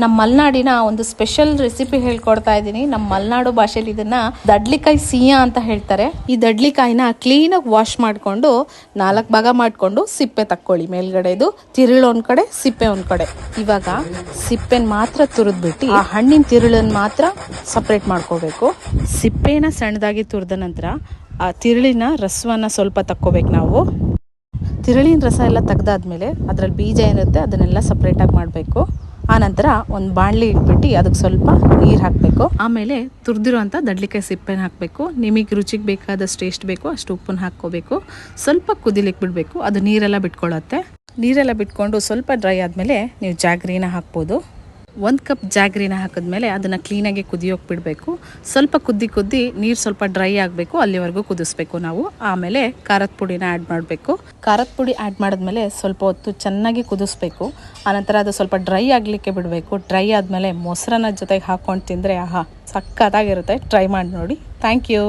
ನಮ್ಮ ಮಲೆನಾಡಿನ ಒಂದು ಸ್ಪೆಷಲ್ ರೆಸಿಪಿ ಹೇಳ್ಕೊಡ್ತಾ ಇದ್ದೀನಿ. ನಮ್ಮ ಮಲೆನಾಡು ಭಾಷೆಯಲ್ಲಿ ಇದನ್ನ ದಡ್ಲಿಕಾಯಿ ಸಿಹಿಯ ಅಂತ ಹೇಳ್ತಾರೆ. ಈ ದಡ್ಲಿಕಾಯಿನ ಕ್ಲೀನಾಗಿ ವಾಶ್ ಮಾಡಿಕೊಂಡು ನಾಲ್ಕು ಭಾಗ ಮಾಡಿಕೊಂಡು ಸಿಪ್ಪೆ ತಕ್ಕೊಳ್ಳಿ. ಮೇಲ್ಗಡೆದು ತಿರುಳು ಒಂದ್ ಕಡೆ, ಸಿಪ್ಪೆ ಒಂದ್ ಕಡೆ. ಇವಾಗ ಸಿಪ್ಪೆನ ಮಾತ್ರ ತುರಿದ್ಬಿಟ್ಟು ಆ ಹಣ್ಣಿನ ತಿರುಳನ್ನ ಮಾತ್ರ ಸಪ್ರೇಟ್ ಮಾಡ್ಕೋಬೇಕು. ಸಿಪ್ಪೆನ ಸಣ್ಣದಾಗಿ ತುರಿದ ನಂತರ ಆ ತಿರುಳಿನ ರಸವನ್ನ ಸ್ವಲ್ಪ ತಕ್ಕೋಬೇಕು ನಾವು. ತಿರುಳಿನ ರಸ ಎಲ್ಲ ತೆಗ್ದಾದ್ಮೇಲೆ ಅದರಲ್ಲಿ ಬೀಜ ಏನಿರುತ್ತೆ ಅದನ್ನೆಲ್ಲ ಸಪ್ರೇಟಾಗಿ ಮಾಡಬೇಕು. ಆನಂತರ ಒಂದು ಬಾಣಲಿ ಇಟ್ಬಿಟ್ಟು ಅದಕ್ಕೆ ಸ್ವಲ್ಪ ನೀರು ಹಾಕಬೇಕು. ಆಮೇಲೆ ತುರಿದಿರುವಂಥ ದಡ್ಲಿಕಾಯಿ ಸಿಪ್ಪೆನ ಹಾಕಬೇಕು. ನಿಮಗೆ ರುಚಿಗೆ ಬೇಕಾದಷ್ಟು ಎಷ್ಟು ಬೇಕೋ, ಅಷ್ಟು ಉಪ್ಪನ್ನು ಹಾಕ್ಕೋಬೇಕು. ಸ್ವಲ್ಪ ಕುದಿಲಿಕ್ಕೆ ಬಿಡಬೇಕು. ಅದು ನೀರೆಲ್ಲ ಬಿಟ್ಕೊಳ್ಳುತ್ತೆ. ನೀರೆಲ್ಲ ಬಿಟ್ಕೊಂಡು ಸ್ವಲ್ಪ ಡ್ರೈ ಆದಮೇಲೆ ನೀವು ಜಾಗ್ರಿನ ಹಾಕ್ಬೋದು. ಒಂದು ಕಪ್ ಜಾಗ್ರಿನ ಹಾಕಿದ್ಮೇಲೆ ಅದನ್ನು ಕ್ಲೀನಾಗಿ ಕುದಿಯೋಕೆ ಬಿಡಬೇಕು. ಸ್ವಲ್ಪ ಕುದ್ದಿ ಕುದ್ದಿ ನೀರು ಸ್ವಲ್ಪ ಡ್ರೈ ಆಗಬೇಕು, ಅಲ್ಲಿವರೆಗೂ ಕುದಿಸ್ಬೇಕು ನಾವು. ಆಮೇಲೆ ಖಾರದ ಪುಡಿನ ಆ್ಯಡ್ ಮಾಡಬೇಕು. ಖಾರದ ಪುಡಿ ಆ್ಯಡ್ ಮಾಡಿದ್ಮೇಲೆ ಸ್ವಲ್ಪ ಹೊತ್ತು ಚೆನ್ನಾಗಿ ಕುದಿಸ್ಬೇಕು. ಆನಂತರ ಅದು ಸ್ವಲ್ಪ ಡ್ರೈ ಆಗಲಿಕ್ಕೆ ಬಿಡಬೇಕು. ಡ್ರೈ ಆದಮೇಲೆ ಮೊಸರನ್ನ ಜೊತೆಗೆ ಹಾಕ್ಕೊಂಡು ತಿಂದರೆ ಆಹಾ ಸಕ್ಕತ್ತಾಗಿರುತ್ತೆ ಟ್ರೈ ಮಾಡಿ ನೋಡಿ. Thank you